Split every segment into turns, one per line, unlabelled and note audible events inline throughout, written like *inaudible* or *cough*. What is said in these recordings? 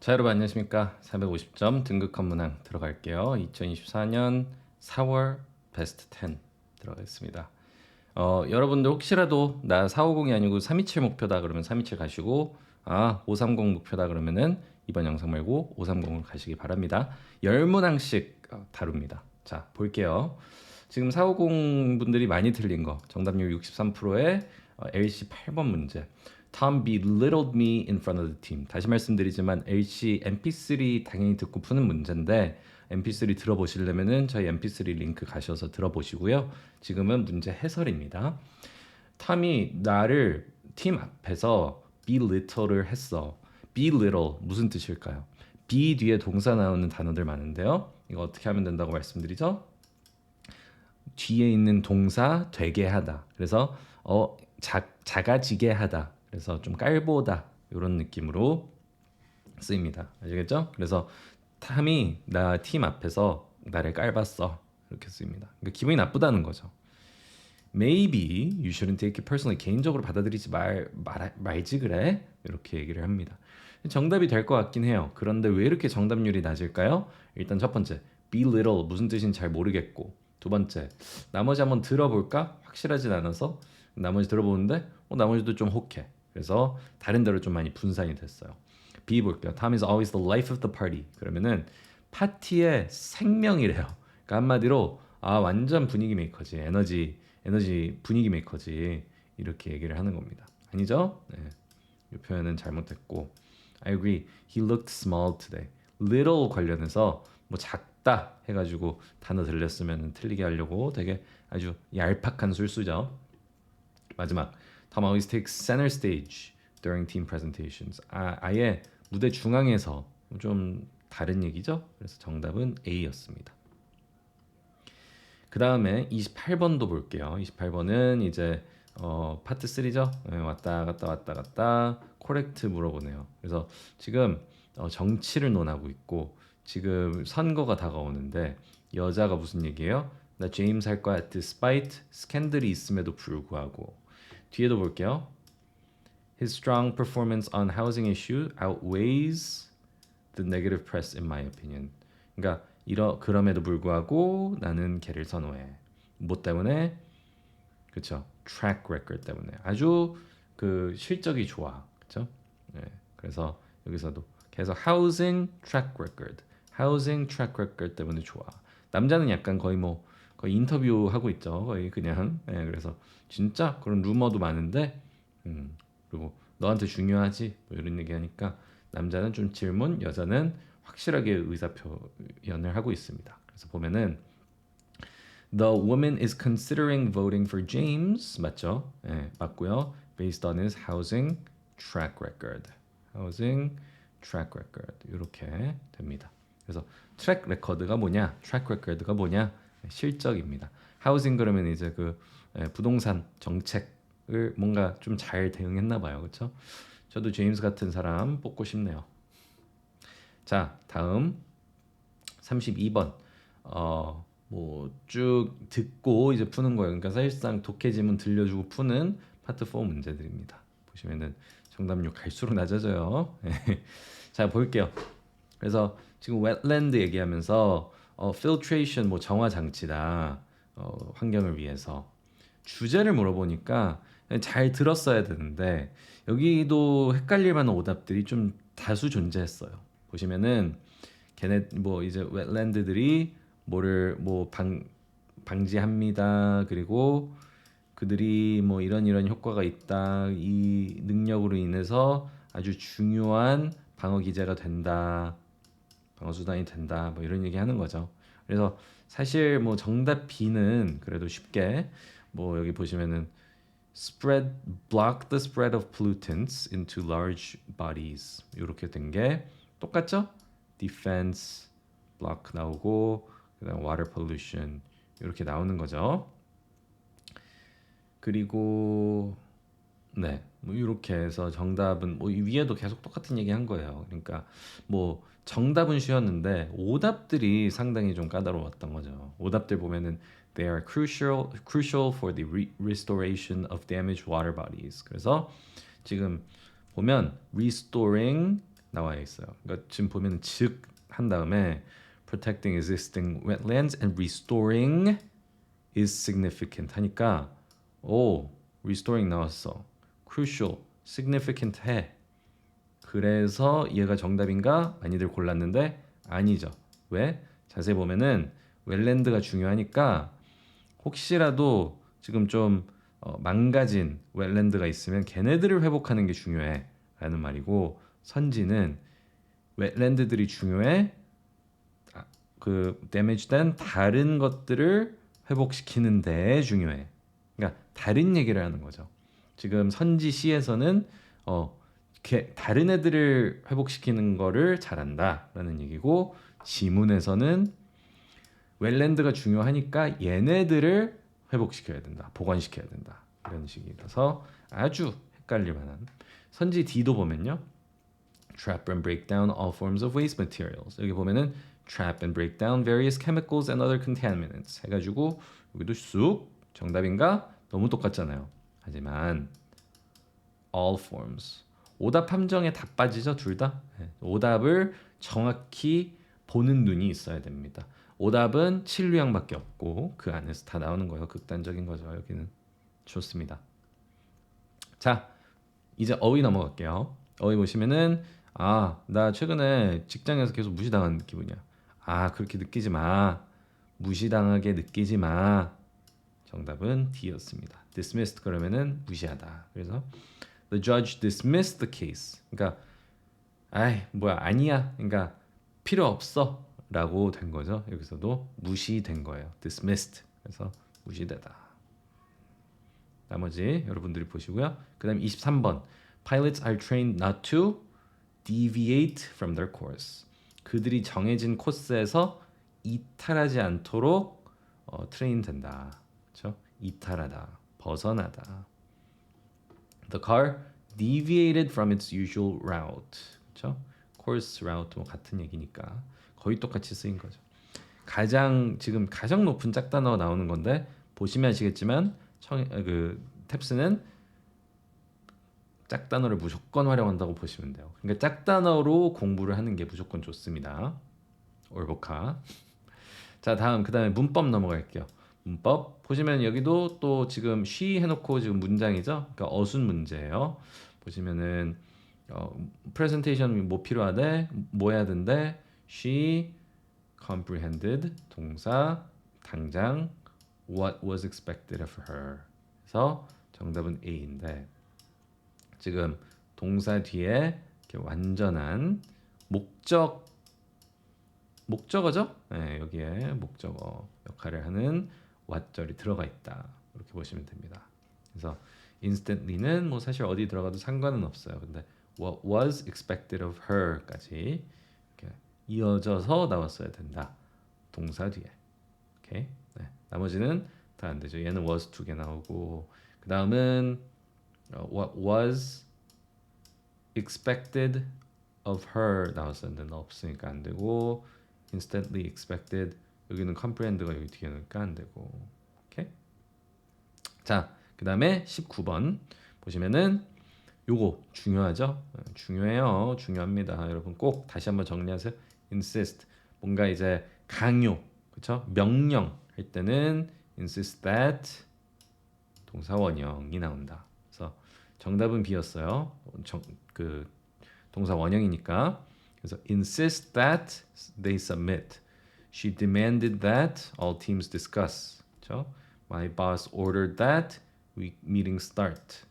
자 여러분 안녕하십니까? 450점 등급컷 문항 들어갈게요. 2024년 4월 베스트 10 들어가겠습니다. 어, 여러분들 혹시라도 나 450이 아니고 327 목표다 그러면 327 가시고 아 530 목표다 그러면은 이번 영상 말고 530을 가시기 바랍니다. 10문항씩 어, 다룹니다. 자 볼게요. 지금 450 분들이 많이 틀린 거 정답률 63%의 어, LC 8번 문제 Tom belittled me in front of the team. 다시 말씀드리지만 LC MP3 당연히 듣고 푸는 문제인데 MP3 들어보시려면은 저희 MP3 링크 가셔서 들어보시고요. 지금은 문제 해설입니다. 탐이 나를 팀 앞에서 belittle를 했어. belittle 무슨 뜻일까요? be 뒤에 동사 나오는 단어들 많은데요. 이거 어떻게 하면 된다고 말씀드리죠? 뒤에 있는 동사 되게 하다. 그래서 어 자, 작아지게 하다. 그래서 좀 깔보다 이런 느낌으로 쓰입니다. 아시겠죠? 그래서 탐이 나 팀 앞에서 나를 깔봤어 이렇게 쓰입니다. 그러니까 기분이 나쁘다는 거죠. Maybe you shouldn't take it personally. 개인적으로 받아들이지 말, 말 말지 그래 이렇게 얘기를 합니다. 정답이 될 것 같긴 해요. 그런데 왜 이렇게 정답률이 낮을까요? 일단 첫 번째 belittle 무슨 뜻인지 잘 모르겠고 두 번째 나머지 한번 들어볼까 확실하진 않아서 나머지 들어보는데 어, 나머지도 좀 혹해. 그래서 다른 데로 좀 많이 분산이 됐어요. B 볼게요. Tom is always the life of the party. 그러면은 파티의 생명이래요. 그러니까 한마디로 아 완전 분위기 메이커지, 에너지 에너지 분위기 메이커지 이렇게 얘기를 하는 겁니다. 아니죠? 네. 이 표현은 잘못됐고 I agree. He looked small today. little 관련해서 뭐 작다 해가지고 단어 들렸으면 틀리게 하려고 되게 아주 얄팍한 술수죠. 마지막 Tom always takes center stage during team presentations. 아, 아예 무대 중앙에서 좀 다른 얘기죠. 그래서 정답은 A였습니다. 그 다음에 28번도 볼게요. 28번은 이제 어, 파트 3죠. 네, 왔다 갔다 왔다 갔다 코렉트 물어보네요. 그래서 지금 어, 정치를 논하고 있고 지금 선거가 다가오는데 여자가 무슨 얘기예요? 나 제임스 할 거야. despite 스캔들이 있음에도 불구하고 뒤에도 볼게요. His strong performance on housing issue outweighs the negative press in my opinion. 그러니까 이러 그럼에도 불구하고 나는 걔를 선호해. 뭐 때문에? 그렇죠. track record 때문에 아주 그 실적이 좋아. 그렇죠? 네. 그래서 여기서도 계속 housing track record, housing track record 때문에 좋아. 남자는 약간 거의 뭐 거의 인터뷰 하고 있죠. 거의 그냥. 네, 그래서 진짜 그런 루머도 많은데, 음, 그리고 너한테 중요하지 뭐 이런 얘기하니까 남자는 좀 질문, 여자는 확실하게 의사 표현을 하고 있습니다. 그래서 보면은 The woman is considering voting for James 맞죠? 네, 맞고요. Based on his housing track record. housing track record 이렇게 됩니다. 그래서 트랙 레코드가 뭐냐? 트랙 레코드가 뭐냐? 실적입니다. 하우징 그러면 이제 그 부동산 정책을 뭔가 좀 잘 대응했나 봐요. 그렇죠? 저도 제임스 같은 사람 뽑고 싶네요. 자, 다음 32번. 어, 뭐 쭉 듣고 이제 푸는 거예요. 그러니까 사실상 독해 지문 들려주고 푸는 파트 4 문제들입니다. 보시면은 정답률 갈수록 낮아져요. *laughs* 자, 볼게요. 그래서 지금 웨트랜드 얘기하면서 어, filtration 뭐 정화 장치다. 어, 환경을 위해서 주제를 물어보니까 잘 들었어야 되는데 여기도 헷갈릴 만한 오답들이 좀 다수 존재했어요. 보시면은 걔네 뭐 이제 웨트랜드들이 뭐를 뭐 방 방지합니다. 그리고 그들이 뭐 이런 이런 효과가 있다. 이 능력으로 인해서 아주 중요한 방어 기제가 된다. 방어 수단이 된다. 뭐 이런 얘기 하는 거죠. 그래서 사실 뭐 정답 B는 그래도 쉽게 뭐 여기 보시면은 spread block the spread of pollutants into large bodies 이렇게 된 게 똑같죠? defense block 나오고 그다음 water pollution 이렇게 나오는 거죠. 그리고 네, 뭐 이렇게 해서 정답은 뭐 위에도 계속 똑같은 얘기 한 거예요. 그러니까 뭐 정답은 쉬웠는데 오답들이 상당히 좀 까다로웠던 거죠. 오답들 보면은 they are crucial crucial for the re restoration of damaged water bodies. 그래서 지금 보면 restoring 나와 있어요. 그러니까 지금 보면 즉 한 다음에 protecting existing wetlands and restoring is significant 하니까 오 restoring 나왔어. Crucial, significant 해. 그래서 얘가 정답인가 많이들 골랐는데 아니죠. 왜? 자세히 보면은 웰랜드가 중요하니까 혹시라도 지금 좀 어, 망가진 웰랜드가 있으면 걔네들을 회복하는 게 중요해 라는 말이고 선지는 웰랜드들이 중요해 아, 그 데미지된 다른 것들을 회복시키는 데 중요해. 그러니까 다른 얘기를 하는 거죠. 지금 선지 시에서는 어 걔- 다른 애들을 회복시키는 거를 잘한다라는 얘기고 지문에서는 웰랜드가 중요하니까 얘네들을 회복시켜야 된다, 보관시켜야 된다 이런 식이라서 아주 헷갈릴 만한 선지 D도 보면요, trap and break down all forms of waste materials. 여기 보면은 trap and break down various chemicals and other contaminants 해 가지고 여기도 쑥 정답인가? 너무 똑같잖아요. 하지만 all forms 오답 함정에 다 빠지죠 둘 다. 네. 오답을 정확히 보는 눈이 있어야 됩니다. 오답은 7유형밖에 없고 그 안에서 다 나오는 거예요. 극단적인 거죠. 여기는 좋습니다. 자 이제 어휘 넘어갈게요. 어휘 보시면은 아 나 최근에 직장에서 계속 무시당하는 기분이야. 아 그렇게 느끼지 마. 무시당하게 느끼지 마. 정답은 D였습니다. Dismissed 그러면은 무시하다. 그래서 the judge dismissed the case. 그러니까 아이 뭐야 아니야. 그러니까 필요 없어라고 된 거죠. 여기서도 무시된 거예요. dismissed. 그래서 무시되다. 나머지 여러분들이 보시고요. 그다음 23번 pilots are trained not to deviate from their course. 그들이 정해진 코스에서 이탈하지 않도록 어, 트레인 된다. 그렇죠? 이탈하다, 벗어나다. The car deviated from its usual route. 그렇죠? course route 뭐 같은 얘기니까 거의 똑같이 쓰인 거죠. 가장 지금 가장 높은 짝단어가 나오는 건데 보시면 아시겠지만 청, 어, 그 탭스는 짝단어를 무조건 활용한다고 보시면 돼요. 그러니까 짝단어로 공부를 하는 게 무조건 좋습니다. 올보카. 자 다음 그 다음에 문법 넘어갈게요. 문법 보시면 여기도 또 지금 she 해놓고 지금 문장이죠. 그러니까 어순 문제예요. 보시면은 어, 프레젠테이션 뭐 필요하대? 뭐 해야 된대? she comprehended 동사 당장 what was expected of her. 그래서 정답은 A인데 지금 동사 뒤에 이렇게 완전한 목적 목적어죠? 네, 여기에 목적어 역할을 하는 what절이 들어가 있다. 이렇게 보시면 됩니다. 그래서 instantly는 뭐 사실 어디 들어가도 상관은 없어요. 근데 what was expected of her까지 이렇게 이어져서 나왔어야 된다. 동사 뒤에. 오케이. 네. 나머지는 다 안 되죠. 얘는 was 두 개 나오고 그 다음은 어, what was expected of her 나왔었는데 없으니까 안 되고 instantly expected 여기는 comprehend가 여기 뒤에 넣으니까 안 되고. 오케이? 자 그 다음에 19번 보시면은 요거 중요하죠? 어, 중요해요. 중요합니다. 여러분 꼭 다시 한번 정리하세요. insist. 뭔가 이제 강요. 그쵸? 명령 할 때는 insist that 동사 원형이 나온다. 그래서 정답은 B였어요. 정, 그 동사 원형이니까. 그래서 insist that they submit. She demanded that all teams discuss. 그렇죠? My boss ordered that we meeting start.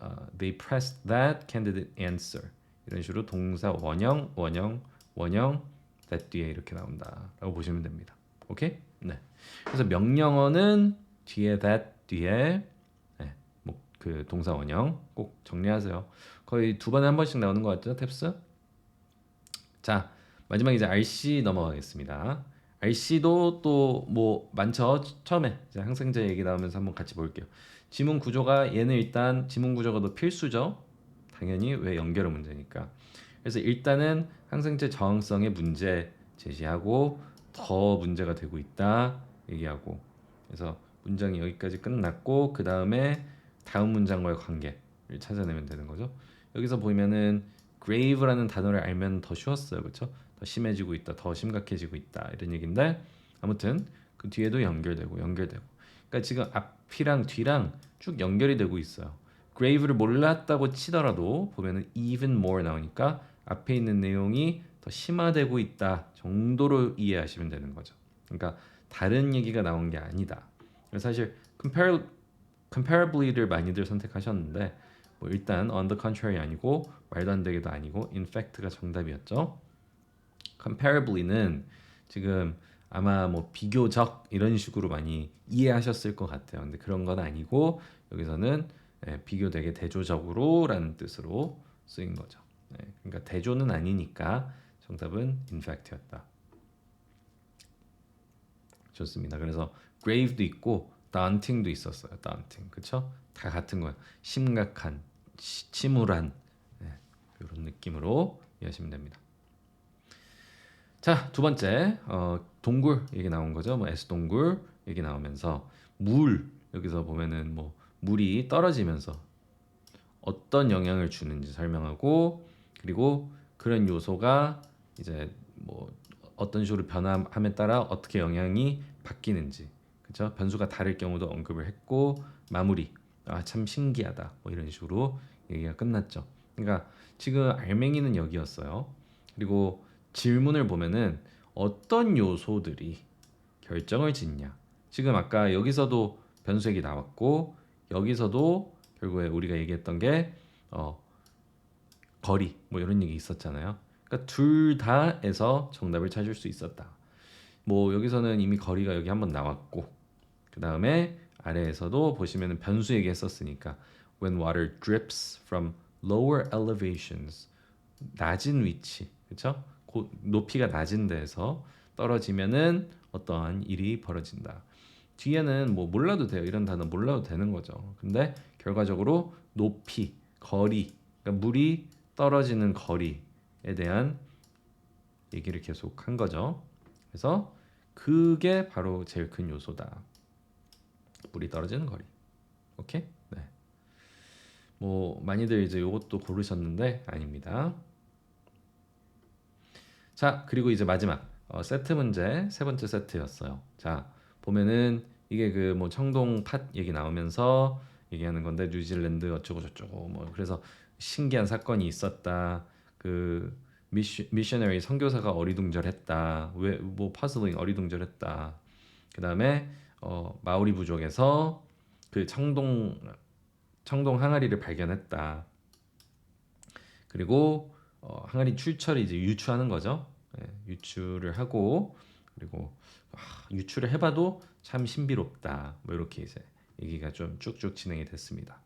Uh, they pressed that candidate answer. 이런 식으로 동사 원형, 원형, 원형 that 뒤에 이렇게 나온다라고 보시면 됩니다. 오케이? 네. 그래서 명령어는 뒤에 that 뒤에 네, 뭐그 동사 원형 꼭 정리하세요. 거의 두 번에 한 번씩 나오는 것 같죠, 탭스? 자 마지막 이제 RC 넘어가겠습니다. RC도 또 뭐 많죠. 처음에 항생제 얘기 나오면서 한번 같이 볼게요. 지문 구조가 얘는 일단 지문 구조가 더 필수죠. 당연히 왜 연결의 문제니까. 그래서 일단은 항생제 저항성의 문제 제시하고 더 문제가 되고 있다 얘기하고 그래서 문장이 여기까지 끝났고 그 다음에 다음 문장과의 관계를 찾아내면 되는 거죠. 여기서 보면은 grave라는 단어를 알면 더 쉬웠어요. 그렇죠? 더 심해지고 있다. 더 심각해지고 있다. 이런 얘기인데 아무튼 그 뒤에도 연결되고 연결되고. 그러니까 지금 앞이랑 뒤랑 쭉 연결이 되고 있어요. grave를 몰랐다고 치더라도 보면은 even more 나오니까 앞에 있는 내용이 더 심화되고 있다 정도로 이해하시면 되는 거죠. 그러니까 다른 얘기가 나온 게 아니다. 사실 compar comparably를 많이들 선택하셨는데 뭐 일단 on the contrary 아니고 말도 안 되게도 아니고 in fact가 정답이었죠. Comparably는 지금 아마 뭐 비교적 이런 식으로 많이 이해하셨을 것 같아요. 근데 그런 건 아니고 여기서는 예, 비교되게 대조적으로라는 뜻으로 쓰인 거죠. 예, 그러니까 대조는 아니니까 정답은 in fact였다. 좋습니다. 그래서 grave도 있고 daunting도 있었어요. daunting. 그렇죠? 다 같은 거예요. 심각한, 치, 침울한 네, 이런 느낌으로 이해하시면 됩니다. 자, 두 번째 어, 동굴 얘기 나온 거죠. 뭐 S 동굴 얘기 나오면서 물 여기서 보면은 뭐 물이 떨어지면서 어떤 영향을 주는지 설명하고 그리고 그런 요소가 이제 뭐 어떤 식으로 변화함에 따라 어떻게 영향이 바뀌는지. 그죠 변수가 다를 경우도 언급을 했고 마무리. 아 참 신기하다. 뭐 이런 식으로 얘기가 끝났죠. 그러니까 지금 알맹이는 여기였어요. 그리고 질문을 보면은 어떤 요소들이 결정을 짓냐 지금 아까 여기서도 변수액이 나왔고 여기서도 결국에 우리가 얘기했던 게 어, 거리 뭐 이런 얘기 있었잖아요. 그러니까 둘 다에서 정답을 찾을 수 있었다. 뭐 여기서는 이미 거리가 여기 한번 나왔고 그 다음에 아래에서도 보시면은 변수 얘기했었으니까 when water drips from lower elevations 낮은 위치 그렇죠? 높이가 낮은 데에서 떨어지면은 어떠한 일이 벌어진다. 뒤에는 뭐 몰라도 돼요. 이런 단어 몰라도 되는 거죠. 근데 결과적으로 높이, 거리, 그러니까 물이 떨어지는 거리에 대한 얘기를 계속 한 거죠. 그래서 그게 바로 제일 큰 요소다. 물이 떨어지는 거리. 오케이? 네. 뭐 많이들 이제 이것도 고르셨는데 아닙니다. 자, 그리고 이제 마지막 어, 세트 문제 세 번째 세트였어요. 자, 보면은 이게 그 뭐 청동 팥 얘기 나오면서 얘기하는 건데 뉴질랜드 어쩌고 저쩌고 뭐 그래서 신기한 사건이 있었다. 그 미시, 미셔너리 선교사가 어리둥절했다. 왜뭐 파슬링 어리둥절했다. 그다음에 어, 마오리 부족에서 그 청동 청동 항아리를 발견했다. 그리고 어, 항아리 출처를 이제 유추하는 거죠. 예, 유추를 하고 그리고 아, 유추를 해봐도 참 신비롭다. 뭐 이렇게 이제 얘기가 좀 쭉쭉 진행이 됐습니다.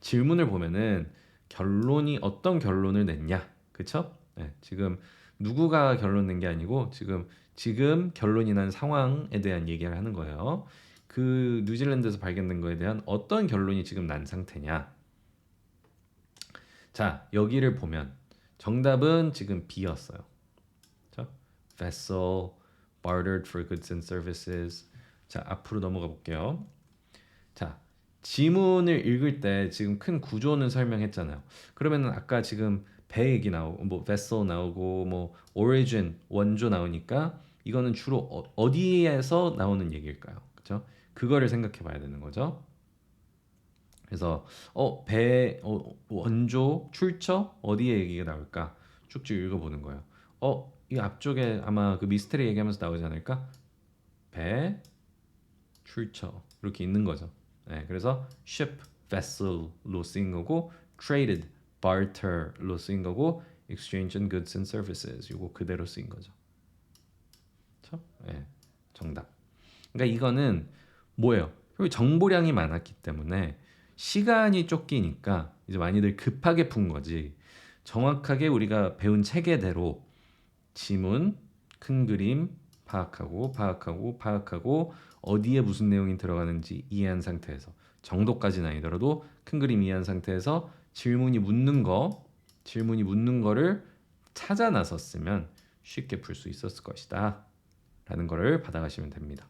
질문을 보면은 결론이 어떤 결론을 냈냐, 그쵸? 네, 지금 누구가 결론 낸 게 아니고 지금 지금 결론이 난 상황에 대한 얘기를 하는 거예요. 그 뉴질랜드에서 발견된 거에 대한 어떤 결론이 지금 난 상태냐? 자, 여기를 보면 정답은 지금 B였어요. Vessel bartered for goods and services. 자, 앞으로 넘어가 볼게요. 자, 지문을 읽을 때 지금 큰 구조는 설명했잖아요. 그러면은 아까 지금 배 얘기 나오고 뭐 vessel 나오고 뭐 origin 원조 나오니까 이거는 주로 어, 디에서 나오는 얘기일까요? 그렇죠? 그거를 생각해 봐야 되는 거죠. 그래서 어 배 어, 원조 출처 어디에 얘기가 나올까 쭉쭉 읽어 보는 거예요. 어 이 앞쪽에 아마 그 미스테리 얘기하면서 나오지 않을까? 배 출처 이렇게 있는 거죠. 네, 그래서 ship, vessel로 쓰인 거고 traded, barter로 쓰인 거고 exchange in goods and services 이거 그대로 쓰인 거죠. 그렇죠? 네, 정답. 그러니까 이거는 뭐예요? 정보량이 많았기 때문에 시간이 쫓기니까 이제 많이들 급하게 푼 거지. 정확하게 우리가 배운 체계대로 지문, 큰 그림 파악하고 파악하고 파악하고 어디에 무슨 내용이 들어가는지 이해한 상태에서 정도까지는 아니더라도 큰 그림 이해한 상태에서 질문이 묻는 거 질문이 묻는 거를 찾아 나섰으면 쉽게 풀 수 있었을 것이다. 라는 거를 받아가시면 됩니다.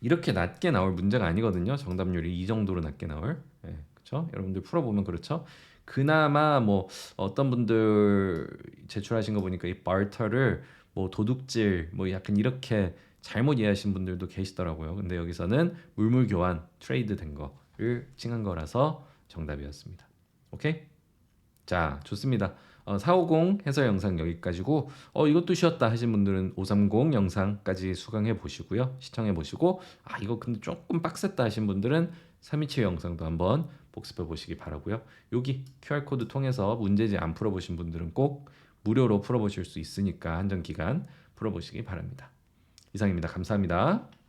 이렇게 낮게 나올 문제가 아니거든요. 정답률이 이 정도로 낮게 나올. 예, 그렇죠 여러분들 풀어보면 그렇죠 그나마 뭐 어떤 분들 제출하신 거 보니까 이 barter를 뭐 도둑질 뭐 약간 이렇게 잘못 이해하신 분들도 계시더라고요. 근데 여기서는 물물 교환 트레이드 된 거를 칭한 거라서 정답이었습니다. 오케이? 자, 좋습니다. 어, 450 해설 영상 여기까지고 어 이것도 쉬웠다 하신 분들은 530 영상까지 수강해 보시고요. 시청해 보시고 아 이거 근데 조금 빡셌다 하신 분들은 327 영상도 한번 복습해 보시기 바라고요. 여기 QR 코드 통해서 문제지 안 풀어 보신 분들은 꼭 무료로 풀어 보실 수 있으니까 한정 기간 풀어 보시기 바랍니다. 이상입니다. 감사합니다.